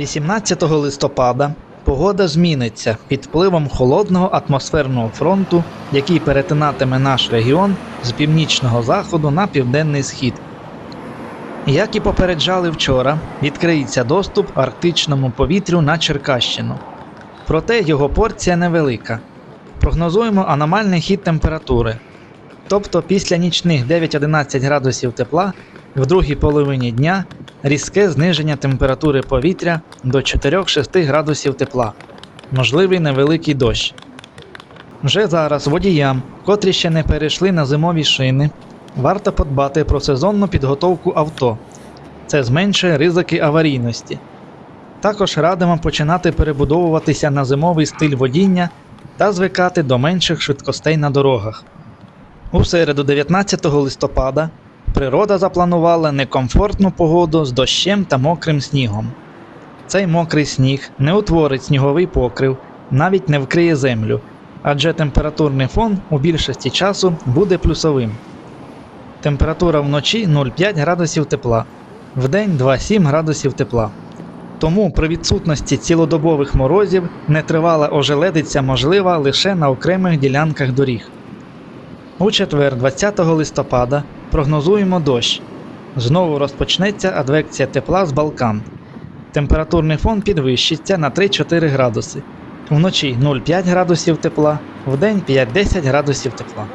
18 листопада погода зміниться під впливом холодного атмосферного фронту, який перетинатиме наш регіон з північного заходу на південний схід. Як і попереджали вчора, відкриється доступ арктичному повітрю на Черкащину. Проте його порція невелика. Прогнозуємо аномальний хід температури. Тобто після нічних 9-11 градусів тепла в другій половині дня різке зниження температури повітря до 4-6 градусів тепла, можливий невеликий дощ. Вже зараз водіям, котрі ще не перейшли на зимові шини, варто подбати про сезонну підготовку авто. Це зменшує ризики аварійності. Також радимо починати перебудовуватися на зимовий стиль водіння та звикати до менших швидкостей на дорогах. У середу 19 листопада природа запланувала некомфортну погоду з дощем та мокрим снігом. Цей мокрий сніг не утворить сніговий покрив, навіть не вкриє землю, адже температурний фон у більшості часу буде плюсовим. Температура вночі 0,5 градусів тепла, вдень 2,7 градусів тепла. Тому при відсутності цілодобових морозів нетривала ожеледиця можлива лише на окремих ділянках доріг. У четвер, 20 листопада, прогнозуємо дощ. Знову розпочнеться адвекція тепла з Балкан. Температурний фон підвищиться на 3-4 градуси. Вночі 0,5 градусів тепла, вдень 5-10 градусів тепла.